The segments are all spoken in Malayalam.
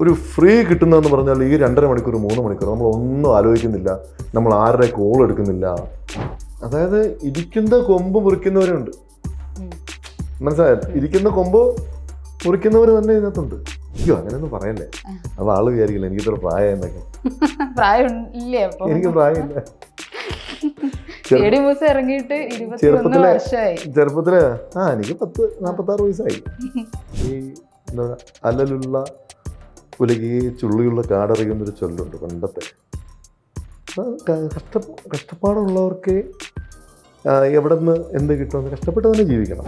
ഒരു ഫ്രീ കിട്ടുന്നതെന്ന് പറഞ്ഞാൽ ഈ രണ്ടര മണിക്കൂർ മൂന്ന് മണിക്കൂർ നമ്മൾ ഒന്നും ആലോചിക്കുന്നില്ല. നമ്മൾ ആരുടെ കോൾ എടുക്കുന്നില്ല. അതായത് ഇരിക്കുന്ന കൊമ്പ് മുറിക്കുന്നവരുണ്ട്. മനസ്സിലായോ? ഇരിക്കുന്ന കൊമ്പ് മുറിക്കുന്നവർ തന്നെ ഇതിനകത്തുണ്ട്. അയ്യോ അങ്ങനെയൊന്നും പറയല്ലേ. അത് ആൾ വിചാരിക്കില്ല എനിക്ക് ഇത്ര പ്രായം എന്നൊക്കെ എനിക്ക് പ്രായമില്ല. ഇറങ്ങിയിട്ട് ചെറുപ്പത്തിലെ- ചെറുപ്പത്തിൽ ആ എനിക്ക് പത്ത് നാൽപ്പത്താറ് വയസ്സായി. ഈ എന്താ പുലകി ചുള്ളിയുള്ള കാടറിയുന്നൊരു ചൊല്ലുണ്ട് പണ്ടത്തെ. കഷ്ട കഷ്ടപ്പാടുള്ളവർക്ക് എവിടെ നിന്ന് എന്ത് കിട്ടുമെന്ന് കഷ്ടപ്പെട്ട് തന്നെ ജീവിക്കണം.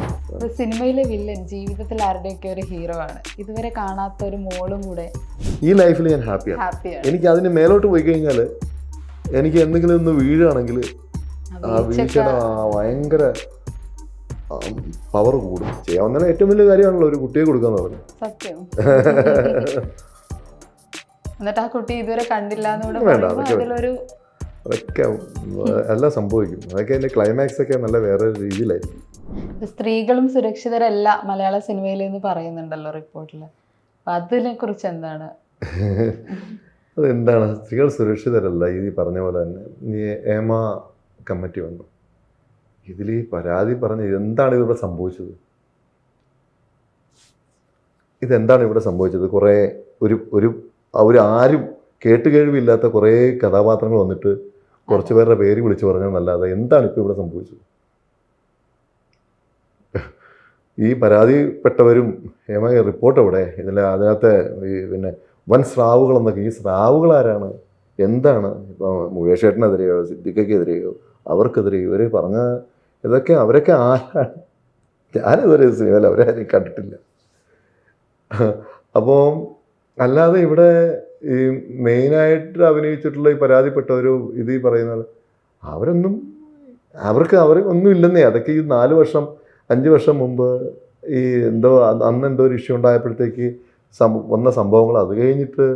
സിനിമയിലെ വില്ലൻ ജീവിതത്തിൽ ആരുടെയൊക്കെ ഒരു ഹീറോ ആണ്. ഇതുവരെ കാണാത്ത ഒരു മോളും കൂടെ ഈ ലൈഫിൽ ഞാൻ ഹാപ്പിയാണ്. എനിക്ക് അതിന് മേലോട്ട് പോയി കഴിഞ്ഞാൽ എനിക്ക് എന്തെങ്കിലും ഒന്ന് വീഴുകയാണെങ്കിൽ ആ വീഴ്ചയുടെ ആ ഭയങ്കര പവർ കൂടും. ചെയ്യാവുന്ന ഏറ്റവും വലിയ കാര്യമാണല്ലോ ഒരു കുട്ടിയെ കൊടുക്കുക എന്ന് പറഞ്ഞു സത്യം. എന്നിട്ട് ആ കുട്ടി ഇതുവരെ കണ്ടില്ല അതിലൊരു അതൊക്കെ എല്ലാം സംഭവിക്കും. അതൊക്കെ അതിന്റെ ക്ലൈമാക്സ് ഒക്കെ നല്ല വേറെ രീതിയിലായിരിക്കും. സ്ത്രീകളും സുരക്ഷിതരല്ല മലയാള സിനിമയിൽ എന്ന് പറയുന്നുണ്ടല്ലോ റിപ്പോർട്ടിൽ അതിനെ കുറിച്ച് എന്താണ്? അതെന്താണ്? സ്ത്രീകൾ സുരക്ഷിതരല്ല ഈ പറഞ്ഞ പോലെ തന്നെ. ഈ ഏമ കമ്മിറ്റി വന്നു. ഇതിൽ ഈ പരാതി പറഞ്ഞ് എന്താണ് ഇവിടെ സംഭവിച്ചത്? ഇതെന്താണ് ഇവിടെ സംഭവിച്ചത്? കുറേ ഒരു ഒരു ആരും കേട്ടുകേഴ്വില്ലാത്ത കുറേ കഥാപാത്രങ്ങൾ വന്നിട്ട് കുറച്ച് പേരുടെ പേര് വിളിച്ചു പറഞ്ഞതെന്നല്ലാതെ എന്താണ് ഇപ്പോൾ ഇവിടെ സംഭവിച്ചത്? ഈ പരാതിപ്പെട്ടവരും ഏമ റിപ്പോർട്ട് എവിടെ? ഇതിൽ അതിനകത്തെ ഈ പിന്നെ വൻ സ്രാവുകൾ എന്നൊക്കെ ഈ സ്രാവുകൾ ആരാണ്? എന്താണ്? ഇപ്പോൾ മുകേഷ് ഏട്ടനെതിരെയോ സിദ്ദിഖയ്ക്കെതിരെയോ അവർക്കെതിരെയോ ഇവർ പറഞ്ഞ ഇതൊക്കെ അവരൊക്കെ ആരാണ്? ഞാനിതുവരെ സിനിമയിൽ അവരെ കണ്ടിട്ടില്ല. അപ്പോൾ അല്ലാതെ ഇവിടെ ഈ മെയിനായിട്ട് അഭിനയിച്ചിട്ടുള്ള ഈ പരാതിപ്പെട്ടവരും ഇത് ഈ പറയുന്ന അവരൊന്നും അവർക്ക് അവർ ഒന്നും ഇല്ലെന്നേ. അതൊക്കെ ഈ നാല് വർഷം അഞ്ച് വർഷം മുമ്പ് ഈ എന്തോ അന്ന് എന്തോ ഒരു ഇഷ്യൂ ഉണ്ടായപ്പോഴത്തേക്ക് വന്ന സംഭവങ്ങൾ അത് കഴിഞ്ഞിട്ട്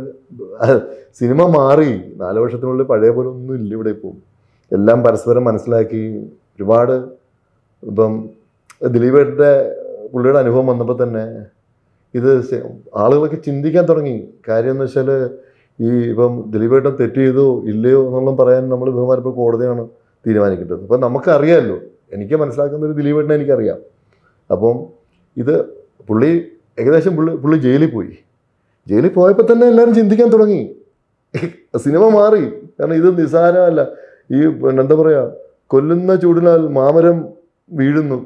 സിനിമ മാറി. നാല് വർഷത്തിനുള്ളിൽ പഴയ പോലെ ഒന്നും ഇല്ല ഇവിടെ ഇപ്പം. എല്ലാം പരസ്പരം മനസ്സിലാക്കി. ഒരുപാട് ഇപ്പം ദിലീപേട്ടന്റെ പുള്ളിയുടെ അനുഭവം വന്നപ്പോൾ തന്നെ ഇത് ആളുകളൊക്കെ ചിന്തിക്കാൻ തുടങ്ങി. കാര്യം എന്ന് വെച്ചാൽ ഈ ഇപ്പം ദിലീപേട്ടൻ തെറ്റ് ചെയ്തോ ഇല്ലയോ എന്നുള്ളത് പറയാൻ നമ്മൾ ബഹുമാനപ്പെട്ട കോടതിയാണ് തീരുമാനിക്കേണ്ടത്. അപ്പം നമുക്കറിയാമല്ലോ എനിക്ക് മനസ്സിലാക്കുന്ന ഒരു ദിലീപേട്ടനെ എനിക്കറിയാം. അപ്പം ഇത് പുള്ളി ഏകദേശം പുള്ളി പുള്ളി ജയിലിൽ പോയി. ജയിലിൽ പോയപ്പോൾ തന്നെ എല്ലാവരും ചിന്തിക്കാൻ തുടങ്ങി. സിനിമ മാറി. കാരണം ഇത് നിസ്സാരമല്ല. ഈ എന്താ പറയുക കൊല്ലുന്ന ചൂടിനാൽ മാമരം വീഴുന്നു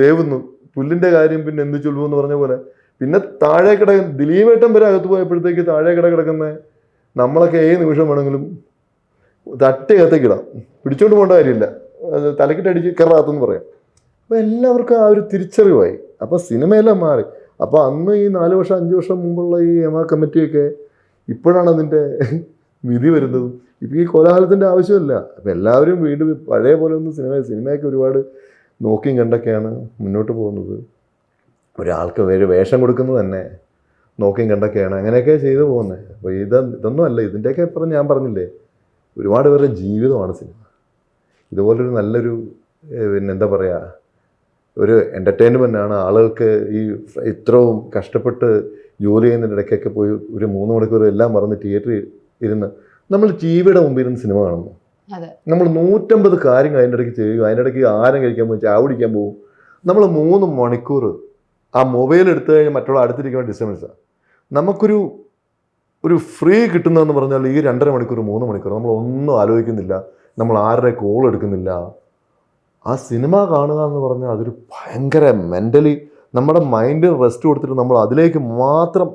വേവുന്നു. പുല്ലിന്റെ കാര്യം പിന്നെ എന്ത് ചൊല്ലുമെന്ന് പറഞ്ഞ പോലെ പിന്നെ താഴെ കിടക്ക ദിലീപേട്ടൻ വരെ അകത്ത് പോയപ്പോഴത്തേക്ക് താഴെ കിട കിടക്കുന്ന നമ്മളൊക്കെ ഏത് നിമിഷം വേണമെങ്കിലും തട്ടി ഇടാം. പിടിച്ചോണ്ട് പോകേണ്ട കാര്യമില്ല. തലക്കിട്ടടിച്ച് കയറാത്തെന്ന് പറയാം. അപ്പോൾ എല്ലാവർക്കും ആ ഒരു തിരിച്ചറിവായി. അപ്പോൾ സിനിമയെല്ലാം മാറി. അപ്പോൾ അന്ന് ഈ നാല് വർഷം അഞ്ച് വർഷം മുമ്പുള്ള ഈ എമ കമ്മിറ്റിയൊക്കെ ഇപ്പോഴാണ് അതിന്റെ വിധി വരുന്നത്. ഇപ്പം ഈ കോലാഹലത്തിന്റെ ആവശ്യമില്ല. അപ്പം എല്ലാവരും വീണ്ടും പഴയ പോലെ ഒന്ന് സിനിമ സിനിമയൊക്കെ ഒരുപാട് നോക്കിയും കണ്ടൊക്കെയാണ് മുന്നോട്ട് പോകുന്നത്. ഒരാൾക്ക് വേറെ വേഷം കൊടുക്കുന്നത് തന്നെ നോക്കിയും കണ്ടൊക്കെയാണ് അങ്ങനെയൊക്കെ ചെയ്തു പോകുന്നത്. അപ്പോൾ ഇത് ഇതൊന്നും അല്ല ഇതിന്റെയൊക്കെ ഇപ്പുറം ഞാൻ പറഞ്ഞില്ലേ ഒരുപാട് പേരുടെ ജീവിതമാണ് സിനിമ. ഇതുപോലൊരു നല്ലൊരു പിന്നെ എന്താ പറയുക ഒരു എന്റർടൈൻമെന്റ് ആണ്. ആളുകൾക്ക് ഈ ഇത്രയും കഷ്ടപ്പെട്ട് ജോലി ചെയ്യുന്നതിന്റെ ഇടയ്ക്കൊക്കെ പോയി ഒരു മൂന്ന് മണിക്കൂർ എല്ലാം മറന്ന് തിയേറ്ററിൽ ഇരുന്ന് നമ്മൾ ടി വിയുടെ മുമ്പിൽ ഇരുന്ന് സിനിമ കാണുന്നു. നമ്മൾ നൂറ്റമ്പത് കാര്യങ്ങൾ അതിന്റെ ഇടയ്ക്ക് ചെയ്യും അതിന്റെ ഇടയ്ക്ക് ആരം കഴിക്കാൻ പോകും ചാവടിക്കാൻ പോകും നമ്മൾ മൂന്ന് മണിക്കൂർ ആ മൊബൈൽ എടുത്തു കഴിഞ്ഞാൽ മറ്റുള്ള അടുത്തിരിക്കുന്ന ഡിസ്റ്റർബൻസാണ് നമുക്കൊരു ഒരു ഫ്രീ കിട്ടുന്നതെന്ന് പറഞ്ഞാൽ ഈ രണ്ടര മണിക്കൂർ മൂന്ന് മണിക്കൂർ നമ്മൾ ഒന്നും ആലോചിക്കുന്നില്ല. നമ്മൾ ആരുടെ കോൾ എടുക്കുന്നില്ല. ആ സിനിമ കാണുക എന്ന് പറഞ്ഞാൽ അതൊരു ഭയങ്കര മെന്റലി നമ്മുടെ മൈൻഡ് റെസ്റ്റ് കൊടുത്തിട്ട് നമ്മൾ അതിലേക്ക് മാത്രം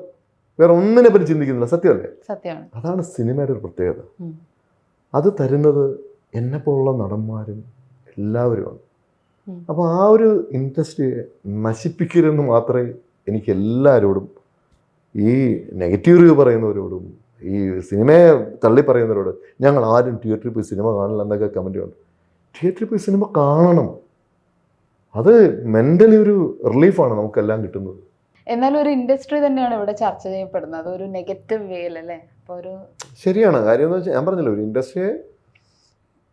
വേറെ ഒന്നിനെ പറ്റി ചിന്തിക്കുന്നില്ല. സത്യമല്ലേ? സത്യമാണ് അതാണ് സിനിമയുടെ ഒരു പ്രത്യേകത. അത് തരുന്നത് എന്നെപ്പോലുള്ള നടന്മാരും എല്ലാവരുമാണ്. അപ്പോൾ ആ ഒരു ഇൻട്രസ്റ്റ് നശിപ്പിക്കരുതെന്ന് മാത്രമേ എനിക്ക് എല്ലാവരോടും ഈ നെഗറ്റീവ് റിവ്യൂ പറയുന്നവരോടും ഈ സിനിമയെ തള്ളി പറയുന്നവരോട് ഞങ്ങൾ ആരും തിയേറ്ററിൽ പോയി സിനിമ കാണില്ല എന്നൊക്കെ കമന്റ് ഉണ്ട്. തിയേറ്ററിൽ പോയി സിനിമ കാണണം. അത് മെന്റലി ഒരു റിലീഫാണ് നമുക്കെല്ലാം കിട്ടുന്നത്. എന്നാലും ഒരു ഇൻഡസ്ട്രി തന്നെയാണ് ഇവിടെ ചർച്ച ചെയ്യപ്പെടുന്നത്. ഒരു നെഗറ്റീവ് വേൽ അല്ലേ? അപ്പോൾ ഒരു ശരിയാണ്. കാര്യം എന്ന് വെച്ചാൽ ഞാൻ പറഞ്ഞല്ലോ ഒരു ഇൻഡസ്ട്രിയെ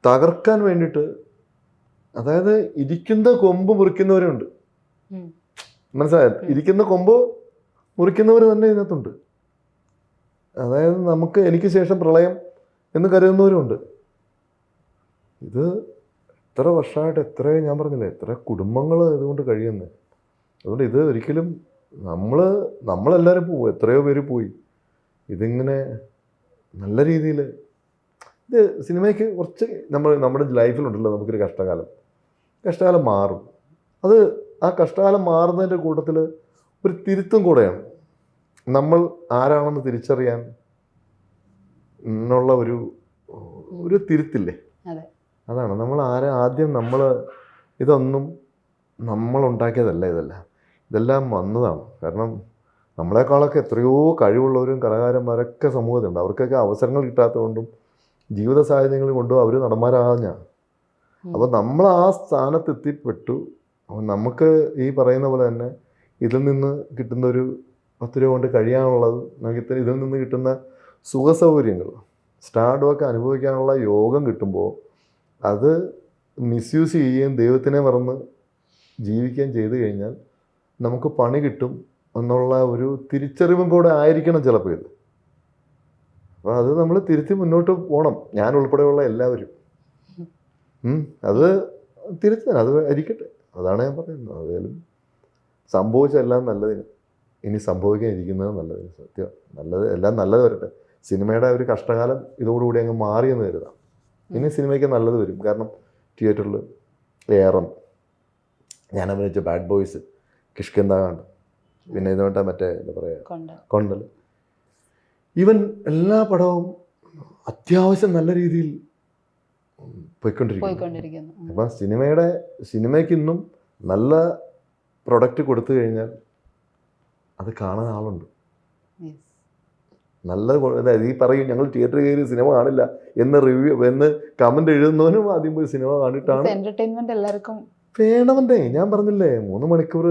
തകർക്കാൻ വേണ്ടിയിട്ട് അതായത് ഇരിക്കുന്ന കൊമ്പ് മുറിക്കുന്നവരുണ്ട്. മനസ്സിലായ? ഇരിക്കുന്ന കൊമ്പ് മുറിക്കുന്നവർ തന്നെ ഇതിനകത്തുണ്ട്. അതായത് നമുക്ക് എനിക്ക് ശേഷം പ്രളയം എന്ന് കരുതുന്നവരുണ്ട്. ഇത് എത്ര വർഷമായിട്ട് എത്ര ഞാൻ പറഞ്ഞില്ലേ എത്ര കുടുംബങ്ങൾ ഇതുകൊണ്ട് കഴിയുന്നത് അതുകൊണ്ട് ഇത് ഒരിക്കലും നമ്മൾ നമ്മളെല്ലാവരും പോകും എത്രയോ പേര് പോയി. ഇതിങ്ങനെ നല്ല രീതിയിൽ ഇത് സിനിമയ്ക്ക് കുറച്ച് നമ്മൾ നമ്മുടെ ലൈഫിലുണ്ടല്ലോ നമുക്കൊരു കഷ്ടകാലം. കഷ്ടകാലം മാറും. അത് ആ കഷ്ടകാലം മാറുന്നതിന്റെ കൂട്ടത്തിൽ ഒരു തിരുത്തും കൂടെയാണ്. നമ്മൾ ആരാണെന്ന് തിരിച്ചറിയാൻ എന്നുള്ള ഒരു ഒരു തിരുത്തില്ലേ? അതെ. അതാണ്. നമ്മൾ ആരെ ആദ്യം നമ്മൾ ഇതൊന്നും നമ്മൾ ഉണ്ടാക്കിയതല്ല ഇതെല്ലാം. ഇതെല്ലാം വന്നതാണ്. കാരണം നമ്മളെക്കാളൊക്കെ എത്രയോ കഴിവുള്ളവരും കലാകാരന്മാരൊക്കെ സമൂഹത്തിലുണ്ട്. അവർക്കൊക്കെ അവസരങ്ങൾ കിട്ടാത്തതുകൊണ്ടും ജീവിത സാഹചര്യങ്ങൾ കൊണ്ടും അവർ നടന്മാരാഞ്ഞ അപ്പോൾ നമ്മൾ ആ സ്ഥാനത്ത് എത്തിപ്പെട്ടു അപ്പോൾ നമുക്ക് ഈ പറയുന്ന പോലെ തന്നെ ഇതിൽ നിന്ന് കിട്ടുന്ന ഒരു പത്ത് രൂപ കൊണ്ട് കഴിയാനുള്ളത് നമുക്ക് ഇത്ര ഇതിൽ നിന്ന് കിട്ടുന്ന സുഖ സൗകര്യങ്ങൾ ഒക്കെ അനുഭവിക്കാനുള്ള യോഗം കിട്ടുമ്പോൾ അത് മിസ്യൂസ് ചെയ്യുകയും ദൈവത്തിനെ മറന്ന് ജീവിക്കുകയും ചെയ്തു കഴിഞ്ഞാൽ നമുക്ക് പണി കിട്ടും എന്നുള്ള ഒരു തിരിച്ചറിവും കൂടെ ആയിരിക്കണം ചിലപ്പോൾ ഇത്. അപ്പോൾ അത് നമ്മൾ തിരുത്തി മുന്നോട്ട് പോകണം ഞാൻ ഉൾപ്പെടെയുള്ള എല്ലാവരും. ഉം, തിരിച്ചു തരാം അത് ഇരിക്കട്ടെ. അതാണ് ഞാൻ പറയുന്നത്. അതേലും സംഭവിച്ചെല്ലാം നല്ലതിന്. ഇനി സംഭവിക്കാൻ ഇരിക്കുന്നത് നല്ലതിന്. സത്യം. നല്ലത് എല്ലാം നല്ലത് വരട്ടെ. സിനിമയുടെ ഒരു കഷ്ടകാലം ഇതോടുകൂടി അങ്ങ് മാറിയെന്ന് കരുതാം. ഇനി സിനിമയ്ക്ക് നല്ലത് വരും. കാരണം തിയേറ്ററിൽ ഏറം. ഞാൻ അഭിനയിച്ച ബാഡ് ബോയ്സ് കിഷ്കിന്താകാണ്ട് പിന്നെ ഇതുകൊണ്ട് മറ്റേ എന്താ പറയുക? കൊണ്ട് കൊണ്ടൽ. ഈവൻ എല്ലാ പടവും അത്യാവശ്യം നല്ല രീതിയിൽ പോയിക്കൊണ്ടിരിക്കുന്നു. അപ്പം സിനിമയുടെ സിനിമയ്ക്ക് ഇന്നും നല്ല പ്രൊഡക്റ്റ് കൊടുത്തു കഴിഞ്ഞാൽ അത് കാണാൻ ആളുണ്ട്. നല്ല അതായത് ഈ പറയും ഞങ്ങൾ തിയേറ്ററിൽ കയറി സിനിമ കാണില്ല എന്ന് റിവ്യൂ എന്ന് കമന്റ് എഴുതുന്നവനും ആദ്യം പോയി സിനിമ കണ്ടിട്ടാണ് എന്റർടൈൻമെന്റ് എല്ലാവർക്കും. വേണമെന്നേ ഞാൻ പറഞ്ഞില്ലേ മൂന്ന് മണിക്കൂർ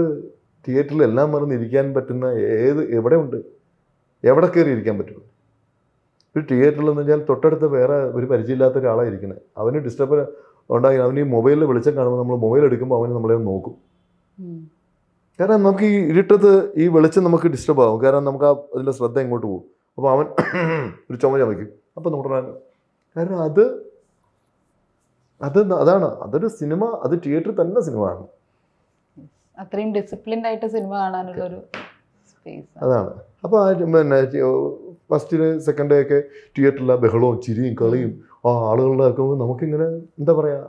തിയേറ്ററിൽ എല്ലാം മറന്നിരിക്കാൻ പറ്റുന്ന ഏത് എവിടെ ഉണ്ട് എവിടെ കയറി ഇരിക്കാൻ പറ്റും ഒരു തിയേറ്ററിൽ എന്ന് വെച്ചാൽ തൊട്ടടുത്ത് വേറെ ഒരു പരിചയമില്ലാത്ത ഒരാളാണ് ഇരിക്കുന്നത് അവന് ഡിസ്റ്റർബ് ഉണ്ടായി. അവന് ഈ മൊബൈലിൽ വെളിച്ചം കാണുമ്പോൾ നമ്മൾ മൊബൈൽ എടുക്കുമ്പോൾ അവന് നമ്മളെ നോക്കും. കാരണം നമുക്ക് ഈ ഇരുട്ടത്ത് ഈ വെളിച്ചം നമുക്ക് ഡിസ്റ്റർബ് ആകും കാരണം നമുക്ക് ആ അതിന്റെ ശ്രദ്ധ ഇങ്ങോട്ട് പോകും. അപ്പോൾ അവൻ ഒരു ചുമ ചമയ്ക്കും. അപ്പോൾ നമ്മുടെ കാരണം അത് അത് അതാണ്. അതൊരു സിനിമ അത് തിയേറ്ററിൽ തന്നെ സിനിമ ആണ് അത്രയും ഡിസിപ്ലിൻഡ് ആയിട്ട് സിനിമ കാണാനുള്ള ഒരു സ്പേസ് അതാണ്. അപ്പോൾ ആ പിന്നെ ഫസ്റ്റ് സെക്കൻഡ് ഡേ ഒക്കെ തിയേറ്ററിലെ ബഹളവും ചിരിയും കളിയും ആ ആളുകളുടെ ഒക്കെ നമുക്കിങ്ങനെ എന്താ പറയാ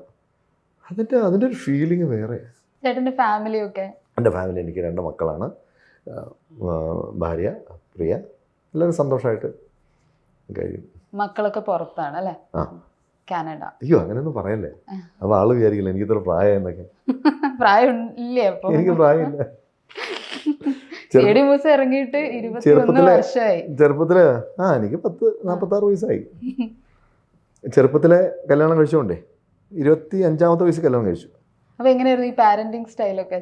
അതിന്റെ അതിന്റെ ഒരു ഫീലിംഗ് വേറെ. ഫാമിലി ഒക്കെ? എന്റെ ഫാമിലി എനിക്ക് രണ്ട് മക്കളാണ്. ഭാര്യ പ്രിയ. എല്ലാവരും സന്തോഷമായിട്ട് കഴിയും. മക്കളൊക്കെ പുറത്താണ് അല്ലേ? കാനഡ. അയ്യോ അങ്ങനെയൊന്നും പറയല്ലേ. അപ്പോൾ ആൾ വിചാരിക്കില്ല എനിക്ക് ഇത്ര പ്രായം എന്നൊക്കെ പ്രായം ഇല്ലേ എനിക്ക് പ്രായമില്ല. ഇറങ്ങിയിട്ട് ചെറുപ്പത്തിലെ- ആ എനിക്ക് പത്ത് നാൽപ്പത്താറ് വയസ്സായി. ചെറുപ്പത്തിലെ കല്യാണം കഴിച്ചുകൊണ്ടേ ഇരുപത്തി അഞ്ചാമത്തെ വയസ്സ് കല്യാണം കഴിച്ചു. അപ്പൊ എങ്ങനെയായിരുന്നു ഈ പാരന്റിങ് സ്റ്റൈലൊക്കെ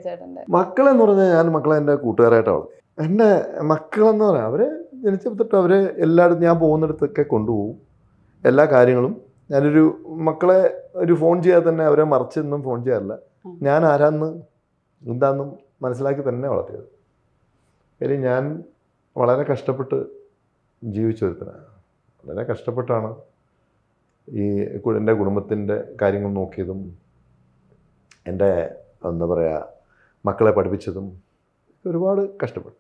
മക്കളെന്ന് പറഞ്ഞാൽ ഞാൻ മക്കളെ എന്റെ കൂട്ടുകാരായിട്ടാണ് വളർത്തി എന്റെ മക്കളെന്ന് പറയാം അവരെ ജനിച്ചപ്പോൾ തൊട്ട് അവരെ എല്ലായിടത്തും ഞാൻ പോകുന്നിടത്തൊക്കെ കൊണ്ടുപോകും. എല്ലാ കാര്യങ്ങളും. ഞാനൊരു മക്കളെ ഒരു ഫോൺ ചെയ്യാതെ തന്നെ അവരെ മറിച്ചൊന്നും ഫോൺ ചെയ്യാറില്ല. ഞാൻ ആരാന്ന് എന്താന്നും മനസ്സിലാക്കി തന്നെ വളർത്തിയത്. കാര്യം ഞാൻ വളരെ കഷ്ടപ്പെട്ട് ജീവിച്ചു ഒരുത്തനാണ് വളരെ കഷ്ടപ്പെട്ടാണ് ഈ എന്റെ കുടുംബത്തിന്റെ കാര്യങ്ങൾ നോക്കിയതും എന്റെ എന്താ പറയുക മക്കളെ പഠിപ്പിച്ചതും ഒരുപാട് കഷ്ടപ്പെട്ടു.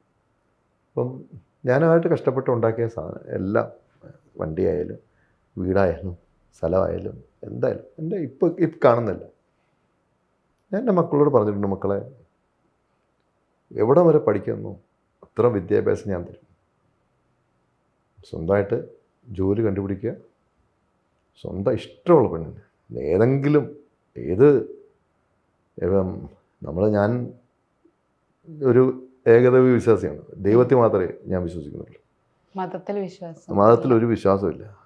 അപ്പം ഞാനായിട്ട് കഷ്ടപ്പെട്ട് ഉണ്ടാക്കിയ സാധനം എല്ലാം വണ്ടിയായാലും വീടായാലും സ്ഥലമായാലും എന്തായാലും എന്റെ ഇപ്പോൾ ഇപ്പം കാണുന്നില്ല. ഞാൻ എന്റെ മക്കളോട് പറഞ്ഞിട്ടുണ്ട് മക്കളെ എവിടെ വരെ പഠിക്കുന്നു? അത്ര വിദ്യാഭ്യാസം ഞാൻ തരും. സ്വന്തമായിട്ട് ജോലി കണ്ടുപിടിക്കുക. സ്വന്തം ഇഷ്ടമുള്ള പെണ്ണിന്. ഏതെങ്കിലും ഏത് നമ്മൾ ഞാൻ ഒരു ഏകദൈവ വിശ്വാസിയാണ്. ദൈവത്തിൽ മാത്രമേ ഞാൻ വിശ്വസിക്കുന്നുള്ളൂ. മതത്തിൽ വിശ്വാസം. മതത്തിൽ ഒരു വിശ്വാസമില്ല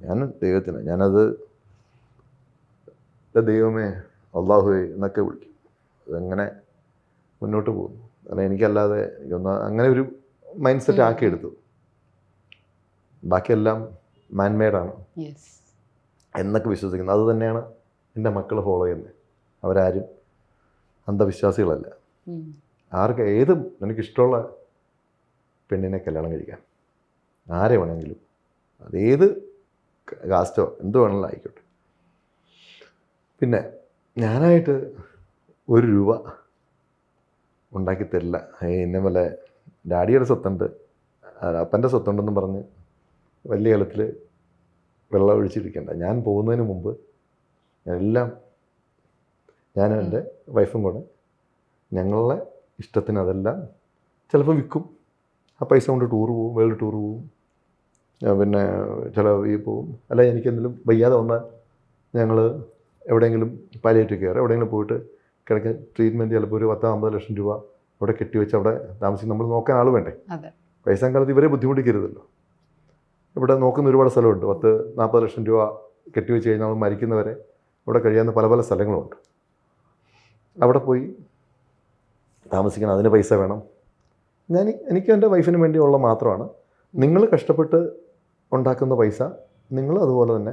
ഞാൻ ദൈവത്തിന്. ഞാനത് ദൈവമേ അള്ളാഹുവേ എന്നൊക്കെ വിളിക്കും. അതങ്ങനെ മുന്നോട്ട് പോകുന്നു? കാരണം എനിക്കല്ലാതെ ഒന്ന് അങ്ങനെ ഒരു മൈൻഡ് സെറ്റ് ആക്കിയെടുത്തു. ആക്കി എടുത്തു ബാക്കിയെല്ലാം മാൻമെയ്ഡാണ് യെസ് എന്നൊക്കെ വിശ്വസിക്കുന്നത് അത് തന്നെയാണ് എന്റെ മക്കൾ ഫോളോ ചെയ്യുന്നത്. അവരാരും അന്ധവിശ്വാസികളല്ല. ആർക്ക് ഏതും എനിക്കിഷ്ടമുള്ള പെണ്ണിനെ കല്യാണം കഴിക്കാം. ആരെ വേണമെങ്കിലും. അതേത് കാസ്റ്റോ എന്ത് വേണമെങ്കിലും ആയിക്കോട്ടെ. പിന്നെ ഞാനായിട്ട് ഒരു രൂപ ഉണ്ടാക്കി തരില്ല. എന്നെ പോലെ ഡാഡിയുടെ സ്വത്തുണ്ട്. അപ്പന്റെ സ്വത്തുണ്ടെന്ന് പറഞ്ഞ് വലിയ കാലത്തിൽ വെള്ളം ഒഴിച്ചിരിക്കണ്ട ഞാൻ പോകുന്നതിന് മുമ്പ് എല്ലാം ഞാനും എന്റെ വൈഫും കൂടെ ഞങ്ങളുടെ ഇഷ്ടത്തിന് അതെല്ലാം ചിലപ്പോൾ വിൽക്കും. ആ പൈസ കൊണ്ട് ടൂർ പോവും വേൾഡ് ടൂർ പോവും. പിന്നെ ചില ഈ പോവും. അല്ല എനിക്ക് എന്തെങ്കിലും വയ്യാതെ വന്നാൽ ഞങ്ങൾ എവിടെയെങ്കിലും പാലിയേറ്റീവ് കെയർ എവിടെയെങ്കിലും പോയിട്ട് കിടക്ക ട്രീറ്റ്മെന്റ് ചിലപ്പോൾ ഒരു പത്തോ അമ്പത് ലക്ഷം രൂപ അവിടെ കെട്ടിവെച്ച് അവിടെ താമസിക്കും. നമ്മൾ നോക്കാൻ ആൾ വേണ്ടേ. വയസ്സാം കാലത്ത് ഇവരെ ബുദ്ധിമുട്ടിക്കരുതല്ലോ. ഇവിടെ നോക്കുന്ന ഒരുപാട് സ്ഥലമുണ്ട്. പത്ത് നാൽപ്പത് ലക്ഷം രൂപ കെട്ടിവെച്ച് കഴിഞ്ഞാൽ നമ്മൾ മരിക്കുന്നവരെ അവിടെ കഴിയാവുന്ന പല പല സ്ഥലങ്ങളുണ്ട്. അവിടെ പോയി താമസിക്കണം അതിന് പൈസ വേണം. ഞാൻ എനിക്ക് എന്റെ വൈഫിന് വേണ്ടിയുള്ള മാത്രമാണ്. നിങ്ങൾ കഷ്ടപ്പെട്ട് ഉണ്ടാക്കുന്ന പൈസ നിങ്ങൾ അതുപോലെ തന്നെ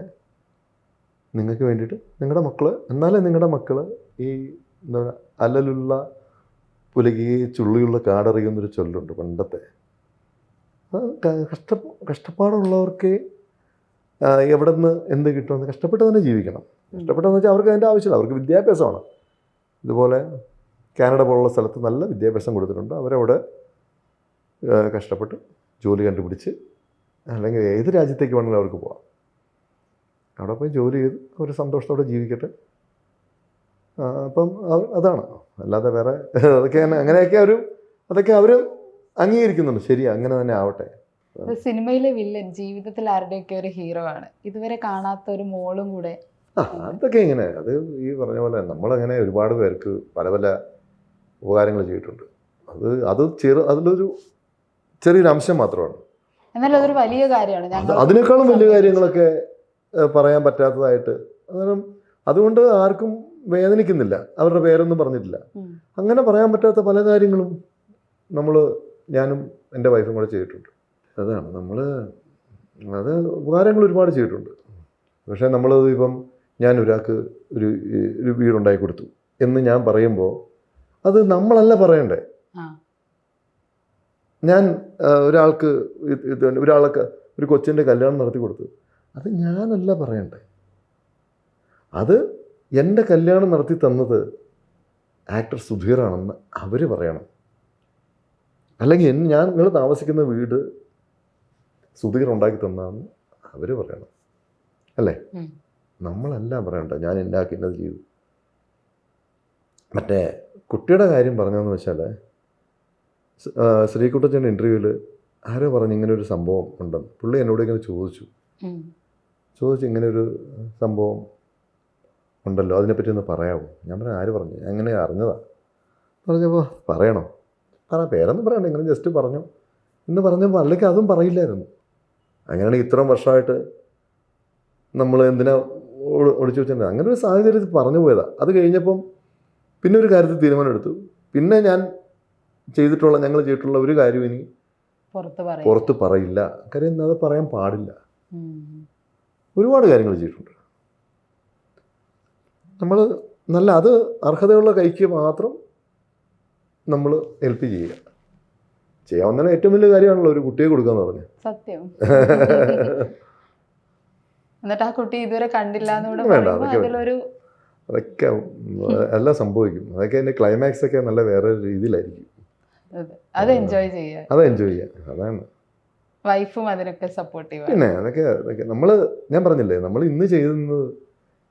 നിങ്ങൾക്ക് വേണ്ടിയിട്ട് നിങ്ങളുടെ മക്കൾ എന്നാലേ നിങ്ങളുടെ മക്കൾ ഈ എന്താ പറയുക അലലുള്ള പുലകിയെ ചുള്ളിയുള്ള കാടറിയുന്നൊരു ചൊല്ലുണ്ട് പണ്ടത്തെ. കഷ്ട കഷ്ടപ്പാടുള്ളവർക്ക് എവിടെ നിന്ന് എന്ത് കിട്ടുമെന്ന് കഷ്ടപ്പെട്ട് തന്നെ ജീവിക്കണം. കഷ്ടപ്പെട്ടെന്ന് വെച്ചാൽ അവർക്ക് അതിന്റെ ആവശ്യമില്ല അവർക്ക് വിദ്യാഭ്യാസമാണ്. ഇതുപോലെ കാനഡ പോലുള്ള സ്ഥലത്ത് നല്ല വിദ്യാഭ്യാസം കൊടുത്തിട്ടുണ്ട്. അവരവിടെ കഷ്ടപ്പെട്ട് ജോലി കണ്ടുപിടിച്ച് അല്ലെങ്കിൽ ഏത് രാജ്യത്തേക്ക് വേണമെങ്കിലും അവർക്ക് പോകാം അവിടെ പോയി ജോലി ചെയ്ത് അവർ സന്തോഷത്തോടെ ജീവിക്കട്ടെ. അപ്പം അതാണ്. അല്ലാതെ വേറെ അതൊക്കെ തന്നെ അങ്ങനെയൊക്കെ ഒരു അതൊക്കെ അവർ അംഗീകരിക്കുന്നുണ്ട്. ശരി അങ്ങനെ തന്നെ ആവട്ടെ. സിനിമയിലെ വില്ലൻ ജീവിതത്തിൽ ആരുടെയൊക്കെ ഒരു ഹീറോ ആണ്? ഇതുവരെ കാണാത്ത ഒരു മോളും കൂടെ. ആ അതൊക്കെ ഇങ്ങനെ. അത് ഈ പറഞ്ഞ പോലെ നമ്മളങ്ങനെ ഒരുപാട് പേർക്ക് പല പല ഉപകാരങ്ങൾ ചെയ്തിട്ടുണ്ട്. അത് അത് ചെറു അതിലൊരു ചെറിയൊരു അംശം മാത്രമാണ്. എന്നാലും അതൊരു വലിയ കാര്യമാണ്. അത് അതിനേക്കാളും വലിയ കാര്യങ്ങളൊക്കെ പറയാൻ പറ്റാത്തതായിട്ട്. അതുകൊണ്ട് ആർക്കും വേദനിക്കുന്നില്ല. അവരുടെ പേരൊന്നും പറഞ്ഞിട്ടില്ല. അങ്ങനെ പറയാൻ പറ്റാത്ത പല കാര്യങ്ങളും നമ്മൾ ഞാനും എന്റെ വൈഫും കൂടെ ചെയ്തിട്ടുണ്ട്. അതാണ്. നമ്മൾ അത് ഉപകാരങ്ങൾ ഒരുപാട് ചെയ്തിട്ടുണ്ട്. പക്ഷേ നമ്മളത് ഇപ്പം ഞാൻ ഒരാൾക്ക് ഒരു ഒരു വീടുണ്ടാക്കി കൊടുത്തു എന്ന് ഞാൻ പറയുമ്പോൾ അത് നമ്മളല്ല പറയണ്ടേ? ഞാൻ ഒരാൾക്ക് ഒരാൾക്ക് ഒരു കൊച്ചിന്റെ കല്യാണം നടത്തി കൊടുത്തു അത് ഞാനല്ല പറയണ്ടേ? അത് എന്റെ കല്യാണം നടത്തി തന്നത് ആക്ടർ സുധീറാണെന്ന് അവർ പറയണം. അല്ലെങ്കിൽ ഞാൻ നിങ്ങൾ താമസിക്കുന്ന വീട് സുധീർ ഉണ്ടാക്കി തന്നാന്ന് അവർ പറയണം. അല്ലേ? നമ്മളെല്ലാം പറയണ്ട ഞാൻ എന്നാക്കി എന്നത് ചെയ്തു. മറ്റേ കുട്ടിയുടെ കാര്യം പറഞ്ഞതെന്ന് വെച്ചാൽ ശ്രീകുട്ടച്ചന്റെ ഇന്റർവ്യൂവിൽ ആരോ പറഞ്ഞു ഇങ്ങനെ ഒരു സംഭവം ഉണ്ടെന്ന്. പുള്ളി എന്നോട് ഇങ്ങനെ ചോദിച്ചു. ചോദിച്ചു ഇങ്ങനെ ഒരു സംഭവം ഉണ്ടല്ലോ അതിനെപ്പറ്റി ഒന്ന് പറയാമോ ഞാൻ പറഞ്ഞു ആര് പറഞ്ഞു? അങ്ങനെ അറിഞ്ഞതാ. പറഞ്ഞപ്പോൾ പറയണോ? പറ പേരൊന്നും പറയണ്ട ഇങ്ങനെ ജസ്റ്റ് പറഞ്ഞു. എന്ന് പറഞ്ഞപ്പോൾ അല്ലെങ്കിൽ അതും പറയില്ലായിരുന്നു. അങ്ങനെയാണെങ്കിൽ ഇത്രയും വർഷമായിട്ട് നമ്മൾ എന്തിനാ ഒളിച്ചു വെച്ചിട്ടുണ്ട് അങ്ങനെ ഒരു സാഹചര്യത്തിൽ പറഞ്ഞു പോയതാ. അത് കഴിഞ്ഞപ്പം പിന്നെ ഒരു കാര്യത്തിൽ തീരുമാനമെടുത്തു. പിന്നെ ഞാൻ ചെയ്തിട്ടുള്ള ഞങ്ങൾ ചെയ്തിട്ടുള്ള ഒരു കാര്യം ഇനി പുറത്ത് പറയും പറയില്ല. കാര്യം അത് പറയാൻ പാടില്ല. ഒരുപാട് കാര്യങ്ങൾ ചെയ്തിട്ടുണ്ട്. നമ്മൾ നല്ല അത് അർഹതയുള്ള കൈക്ക് മാത്രം നമ്മൾ ഹെൽപ്പ് ചെയ്യുക. ചെയ്യാവുന്ന ഏറ്റവും വലിയ കാര്യമാണല്ലോ ഒരു കുട്ടിയെ കൊടുക്കുക എന്ന് പറഞ്ഞു. സത്യം. എന്നിട്ട് ആ കുട്ടി ഇതുവരെ കണ്ടില്ല അതൊക്കെ അതിലൊരു അതൊക്കെ എല്ലാം സംഭവിക്കും. അതൊക്കെ അതിന്റെ ക്ലൈമാക്സ് ഒക്കെ നല്ല വേറെ രീതിയിലായിരിക്കും. അത് എൻജോയ് ചെയ്യുക. അത് എൻജോയ് ചെയ്യുക. അതാണ്. വൈഫും അതിനൊക്കെ സപ്പോർട്ടീവ് പിന്നെ അതൊക്കെ അതൊക്കെ നമ്മൾ ഞാൻ പറഞ്ഞില്ലേ നമ്മൾ ഇന്ന് ചെയ്യുന്നത്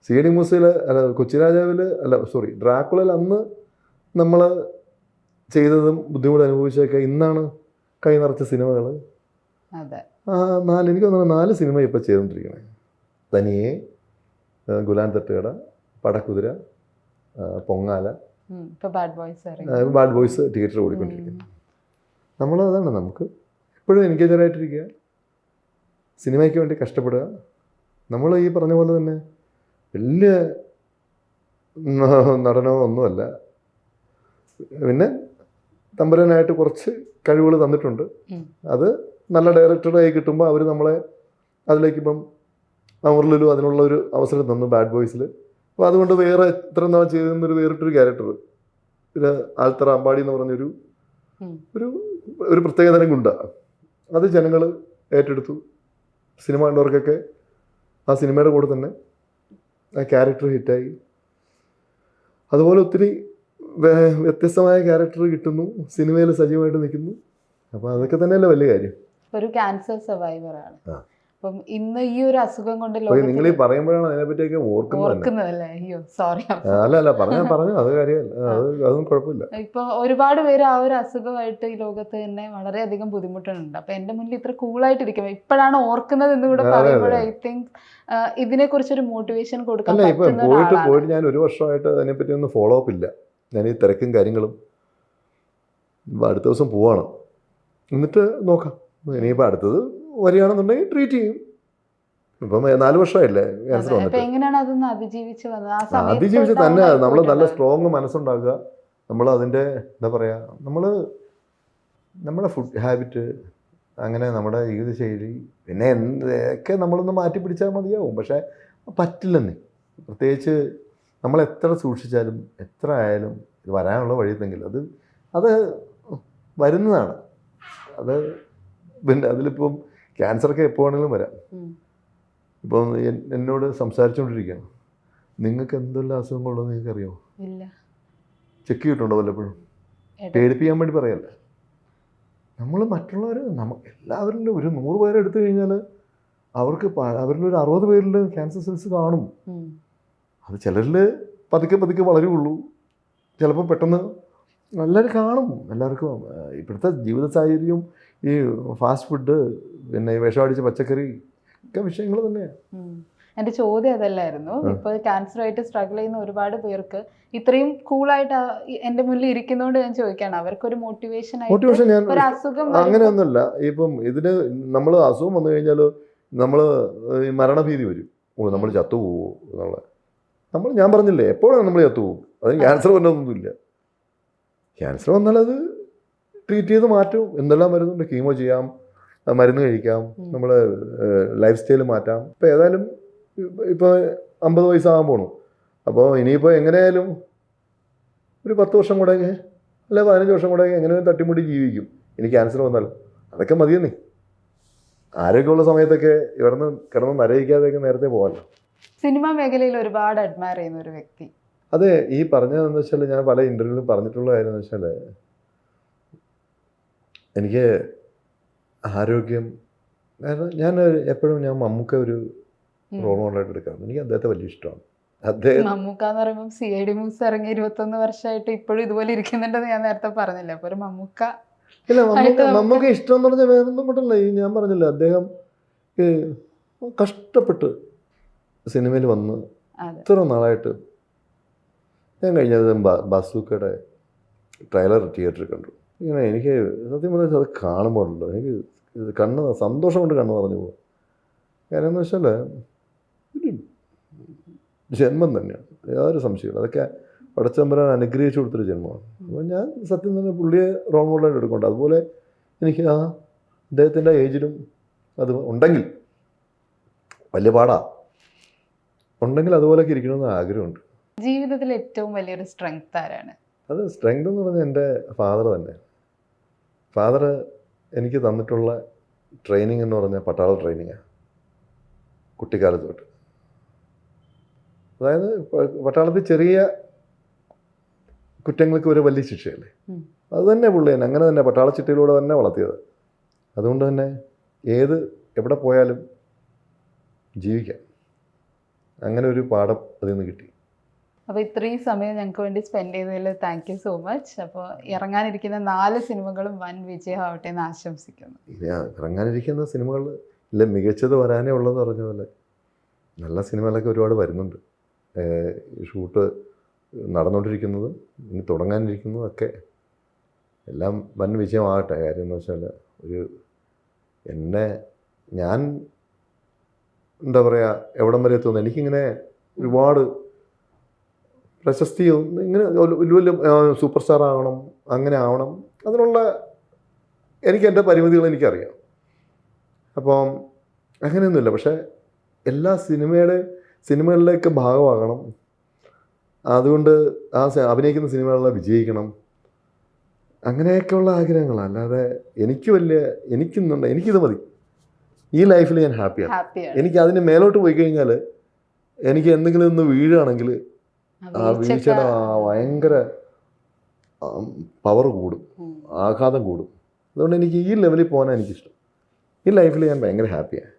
സി ഡി മൂസയിൽ അല്ല കൊച്ചി രാജാവിൽ അല്ല സോറി ഡ്രാക്കുളയിൽ അന്ന് നമ്മൾ ചെയ്തതും ബുദ്ധിമുട്ട് അനുഭവിച്ചതൊക്കെ ഇന്നാണ് കൈ നിറച്ച സിനിമകൾ ആ നാല് എനിക്ക് തോന്നുന്നു നാല് സിനിമ ഇപ്പോൾ ചെയ്തുകൊണ്ടിരിക്കണേ തനിയെ Gulan Thattukada Padakkuthira Pongala. Bad Boys theatre Bad Boys തിയേറ്ററിൽ ഓടിക്കൊണ്ടിരിക്കുന്നു. നമ്മൾ അതാണ് നമുക്ക്. എപ്പോഴും എൻഗേജറായിട്ടിരിക്കുക സിനിമയ്ക്ക് വേണ്ടി കഷ്ടപ്പെടുക. നമ്മൾ ഈ പറഞ്ഞ പോലെ തന്നെ വലിയ നടനോ ഒന്നുമല്ല. പിന്നെ തമ്പുരാനായിട്ട് കുറച്ച് കഴിവുകൾ തന്നിട്ടുണ്ട്. അത് നല്ല ഡയറക്ടറായി കിട്ടുമ്പോൾ അവർ നമ്മളെ അതിലേക്ക് ഇപ്പം അമർലിലും അതിനുള്ള ഒരു അവസരം തന്നു ബാഡ് ബോയ്സിൽ അപ്പോൾ അതുകൊണ്ട് വേറെ ഇത്ര നാൾ ചെയ്തൊരു വേറിട്ടൊരു ക്യാരക്ടർ പിന്നെ ആൽത്തറ അമ്പാടി എന്ന് പറഞ്ഞൊരു ഒരു ഒരു ഒരു പ്രത്യേകതരം ഗുണ്ട. അത് ജനങ്ങൾ ഏറ്റെടുത്തു. സിനിമ കണ്ടവർക്കൊക്കെ ആ സിനിമയുടെ കൂടെ തന്നെ ആ ക്യാരക്ടർ ഹിറ്റായി അതുപോലെ ഒത്തിരി വ്യത്യസ്തമായ ക്യാരക്ടർ കിട്ടുന്നു. സിനിമയിൽ സജീവമായിട്ട് നിൽക്കുന്നു. അപ്പോൾ അതൊക്കെ തന്നെയല്ലേ വലിയ കാര്യം. ഒരു ക്യാൻസർ സർവൈവർ ആണ്. അപ്പം ഇന്ന് ഈ ഒരു അസുഖം കൊണ്ട് നിങ്ങൾ ഈ പറയുമ്പോഴാണ് അതിനെ പറ്റിയൊക്കെ ഓർക്കുന്നത് അയ്യോ സോറി അല്ല അല്ല പറഞ്ഞ പറഞ്ഞു അത് കാര്യമല്ല. അത് അതൊന്നും കുഴപ്പമില്ല. ഇപ്പൊ ഒരുപാട് പേര് ആ ഒരു അസുഖമായിട്ട് ഈ ലോകത്ത് തന്നെ വളരെയധികം ബുദ്ധിമുട്ടുന്നുണ്ട്. അപ്പൊ എന്റെ മുന്നിൽ ഇത്ര കൂളായിട്ട് ഇരിക്കും ഇപ്പോഴാണ് ഓർക്കുന്നത് എന്ന് കൂടെ. പറയുമ്പോൾ ഐ തിങ്ക് ഇതിനെ കുറിച്ചൊരു മോട്ടിവേഷൻ കൊടുക്കാൻ അല്ല ഇപ്പം പോയിട്ട്. പോയിട്ട് ഞാൻ ഒരു വർഷമായിട്ട് അതിനെപ്പറ്റി ഒന്നും ഫോളോ അപ്പ് ഇല്ല. ഞാൻ ഈ തിരക്കും കാര്യങ്ങളും അടുത്ത ദിവസം പോവാണ്. എന്നിട്ട് നോക്കാം. ഇനിയിപ്പോൾ അടുത്തത് വരികയാണെന്നുണ്ടെങ്കിൽ ട്രീറ്റ് ചെയ്യും. ഇപ്പം നാല് വർഷമായില്ലേ? ക്യാൻസർ വന്നിട്ട്. അതിജീവിച്ച് തന്നെ നമ്മൾ നല്ല. സ്ട്രോങ് മനസ്സുണ്ടാക്കുക. നമ്മൾ അതിന്റെ എന്താ പറയുക നമ്മൾ നമ്മുടെ ഫുഡ് ഹാബിറ്റ് അങ്ങനെ നമ്മുടെ ജീവിതശൈലി പിന്നെ എന്തൊക്കെ നമ്മളൊന്ന് മാറ്റി പിടിച്ചാൽ മതിയാവും. പക്ഷേ പറ്റില്ലെന്നേ. പ്രത്യേകിച്ച് നമ്മൾ എത്ര സൂക്ഷിച്ചാലും എത്ര ആയാലും ഇത് വരാനുള്ള വഴിയെങ്കിൽ അത് അത് വരുന്നതാണ്. അത് പിന്നെ അതിലിപ്പം ക്യാൻസറൊക്കെ എപ്പോൾ വേണമെങ്കിലും വരാം. ഇപ്പം എന്നോട് സംസാരിച്ചുകൊണ്ടിരിക്കുകയാണ്. നിങ്ങൾക്ക് എന്തെല്ലാം അസുഖങ്ങളുണ്ടോ നിങ്ങൾക്ക് അറിയാമോ ചെക്ക് ചെയ്തിട്ടുണ്ടോ വല്ലപ്പോഴും. പേടിപ്പിക്കാൻ വേണ്ടി പറയല്ല? നമ്മൾ മറ്റുള്ളവർ നമ്മ എല്ലാവരിലും ഒരു നൂറ് പേരെ എടുത്തു കഴിഞ്ഞാൽ അവർക്ക് അവരിൽ ഒരു അറുപത് പേരിൽ ക്യാൻസർ സെൽസ് കാണും. അത് ചിലരിൽ പതുക്കെ പതുക്കെ വളരുള്ളൂ ചിലപ്പോൾ പെട്ടെന്ന് എല്ലാവരും കാണും. എല്ലാവർക്കും ഇപ്പോഴത്തെ ജീവിത സാഹചര്യം ഈ ഫാസ്റ്റ് ഫുഡ് പിന്നെ വിഷമടിച്ച പച്ചക്കറി ഒക്കെ വിഷയങ്ങൾ തന്നെയാണ് എന്റെ ചോദ്യം അതല്ലായിരുന്നു. ഇപ്പൊ ക്യാൻസറായിട്ട് സ്ട്രഗിൾ ചെയ്യുന്ന ഒരുപാട് പേർക്ക് ഇത്രയും കൂളായിട്ട് എന്റെ മുന്നിൽ ഇരിക്കുന്നോണ്ട് ഞാൻ ചോദിക്കാണ്. അവർക്കൊരു മോട്ടിവേഷൻ മോട്ടിവേഷൻ ഞാൻ അങ്ങനെയൊന്നുമല്ല. ഇപ്പം ഇതിന് നമ്മൾ അസുഖം വന്നു കഴിഞ്ഞാൽ നമ്മൾ മരണഭീതി വരും. ഓ നമ്മൾ ചത്തുപോകുമോ എന്നുള്ള. നമ്മൾ ഞാൻ പറഞ്ഞില്ലേ എപ്പോഴാണ് നമ്മൾ ചത്തുപോകും അതിന് ക്യാൻസർ വന്നതൊന്നുമില്ല. ക്യാൻസർ വന്നാൽ അത് ട്രീറ്റ് ചെയ്ത് മാറ്റും. എന്തെല്ലാം മരുന്നുണ്ട്? കീമോ ചെയ്യാം മരുന്ന് കഴിക്കാം നമ്മൾ ലൈഫ് സ്റ്റൈൽ മാറ്റാം. ഇപ്പോൾ ഏതായാലും ഇപ്പോൾ അമ്പത് വയസ്സാകാൻ പോണു. അപ്പോൾ ഇനിയിപ്പോൾ എങ്ങനെയായാലും ഒരു പത്ത് വർഷം കൂടെ അല്ല പതിനഞ്ച് വർഷം കൂടെ എങ്ങനെയും തട്ടിമുട്ടി ജീവിക്കും. ഇനി ക്യാൻസർ വന്നാൽ അതൊക്കെ മതിയെന്നേ ആരോഗ്യമുള്ള സമയത്തൊക്കെ ഇവിടുന്ന് കിടന്ന് നരയിക്കാതെയൊക്കെ നേരത്തെ പോകാമല്ലോ സിനിമാ മേഖലയിൽ ഒരുപാട് അഡ്മയർ ചെയ്യുന്ന ഒരു വ്യക്തി. അതെ ഈ പറഞ്ഞതെന്ന് വെച്ചാൽ ഞാൻ പല ഇന്റർവ്യൂവിലും പറഞ്ഞിട്ടുള്ള കാര്യം എന്ന് വെച്ചാൽ എനിക്ക് ആരോഗ്യം കാരണം ഞാൻ എപ്പോഴും ഞാൻ മമ്മൂക്ക ഒരു. റോൾ മോഡലായിട്ട് എടുക്കാറുണ്ട് എനിക്ക് അദ്ദേഹത്തെ വലിയ ഇഷ്ടമാണ്. അദ്ദേഹം മമ്മൂക്ക എന്ന് പറയുമ്പോൾ സി ഐ ഡി മൂസ് ഇറങ്ങി ഇരുപത്തൊന്ന് വർഷമായിട്ട് ഇപ്പോഴും ഇതുപോലെ ഇരിക്കുന്നുണ്ടെന്ന് ഞാൻ നേരത്തെ പറഞ്ഞില്ല? അപ്പൊ ഒരു മമ്മൂക്ക ഇല്ല മമ്മൂക്ക മമ്മൂക്ക ഇഷ്ടം എന്ന് പറഞ്ഞാൽ വേറൊന്നും കൊണ്ടല്ല ഈ ഞാൻ പറഞ്ഞില്ല അദ്ദേഹം കഷ്ടപ്പെട്ട് സിനിമയിൽ വന്ന് ഇത്ര നാളായിട്ട് ഞാൻ കഴിഞ്ഞ ദിവസം ബസൂക്കയുടെ ട്രെയിലർ തിയേറ്ററിൽ കണ്ടു. ഇങ്ങനെ എനിക്ക് സത്യം പറഞ്ഞാൽ അത് കാണുമ്പോഴല്ലോ എനിക്ക് കണ്ണ് സന്തോഷം കൊണ്ട് കണ്ണ് പറഞ്ഞു പോകും. കാര്യം എന്ന് വെച്ചാൽ ജന്മം തന്നെയാണ്. യാതൊരു സംശയമില്ല അതൊക്കെ പടച്ചമ്പരാൻ അനുഗ്രഹിച്ചു കൊടുത്തൊരു ജന്മമാണ്. അപ്പോൾ ഞാൻ സത്യം തന്നെ പുള്ളിയെ റോൾ മോഡലായിട്ട് എടുക്കുന്നുണ്ട്. അതുപോലെ എനിക്ക് ആ അദ്ദേഹത്തിന്റെ ഏജിലും അത് ഉണ്ടെങ്കിൽ വലിയ പാടാ. ഉണ്ടെങ്കിൽ അതുപോലെയൊക്കെ ഇരിക്കണമെന്ന് ആഗ്രഹമുണ്ട്. ജീവിതത്തിൽ ഏറ്റവും വലിയൊരു സ്ട്രെങ്ത് ആരാണ്? അത് സ്ട്രെങ്ത് എന്ന് പറഞ്ഞാൽ എന്റെ ഫാദർ തന്നെ. ഫാദർ എനിക്ക് തന്നിട്ടുള്ള ട്രെയിനിങ് എന്ന് പറഞ്ഞാൽ പട്ടാള ട്രെയിനിങ്ങാണ് കുട്ടിക്കാലത്ത് തൊട്ട്. അതായത് പട്ടാളത്തിൽ ചെറിയ കുറ്റങ്ങൾക്ക് ഒരു വലിയ ശിക്ഷയല്ലേ. അത് തന്നെ പുള്ളി തന്നെ. അങ്ങനെ തന്നെ പട്ടാള ചിട്ടയിലൂടെ തന്നെ വളർത്തിയത്. അതുകൊണ്ട് തന്നെ ഏത് എവിടെ പോയാലും ജീവിക്കാം. അങ്ങനെ ഒരു പാഠം അതിൽ നിന്ന് കിട്ടി. അപ്പോൾ ഇത്രയും സമയം ഞങ്ങൾക്ക് വേണ്ടി സ്പെൻഡ് ചെയ്തതിൽ താങ്ക് യു സോ മച്ച് അപ്പോൾ ഇറങ്ങാനിരിക്കുന്ന നാല് സിനിമകളും വൻ വിജയമാവട്ടെ എന്ന് ആശംസിക്കുന്നു. ഇറങ്ങാനിരിക്കുന്ന സിനിമകൾ ഇല്ല മികച്ചത് വരാനേ ഉള്ളതെന്ന് പറഞ്ഞ പോലെ. നല്ല സിനിമകളൊക്കെ ഒരുപാട് വരുന്നുണ്ട്. ഷൂട്ട് നടന്നുകൊണ്ടിരിക്കുന്നതും ഇനി തുടങ്ങാനിരിക്കുന്നതും ഒക്കെ. എല്ലാം വൻ വിജയമാകട്ടെ. കാര്യം എന്ന് വെച്ചാൽ ഒരു എന്നെ ഞാൻ എന്താ പറയുക എവിടം വരെ എത്തുന്നു എനിക്കിങ്ങനെ ഒരുപാട് പ്രശസ്തിയോ ഇങ്ങനെ വലിയ വലിയ സൂപ്പർ സ്റ്റാർ ആവണം അങ്ങനെ ആവണം അതിനുള്ള എനിക്ക് എന്റെ പരിമിതികൾ എനിക്കറിയാം. അപ്പം അങ്ങനെയൊന്നുമില്ല. പക്ഷേ എല്ലാ സിനിമയുടെ സിനിമകളിലേക്ക് ഭാഗമാകണം. അതുകൊണ്ട് ആ അഭിനയിക്കുന്ന സിനിമകളിൽ വിജയിക്കണം. അങ്ങനെയൊക്കെയുള്ള ആഗ്രഹങ്ങളാണ് അല്ലാതെ എനിക്ക് വലിയ എനിക്കുന്നുണ്ട് എനിക്കിത് മതി. ഈ ലൈഫിൽ ഞാൻ ഹാപ്പിയാണ്. എനിക്ക് അതിന് മേലോട്ട് പോയി കഴിഞ്ഞാൽ എനിക്ക് എന്തെങ്കിലും ഒന്ന് വീഴുകയാണെങ്കിൽ ആ വീഴ്ചയുടെ ആ ഭയങ്കര പവർ കൂടും. ആഘാതം കൂടും. അതുകൊണ്ട് എനിക്ക് ഈ ലെവലിൽ പോകാനാണ് എനിക്കിഷ്ടം. ഈ ലൈഫിൽ ഞാൻ ഭയങ്കര ഹാപ്പിയാണ്.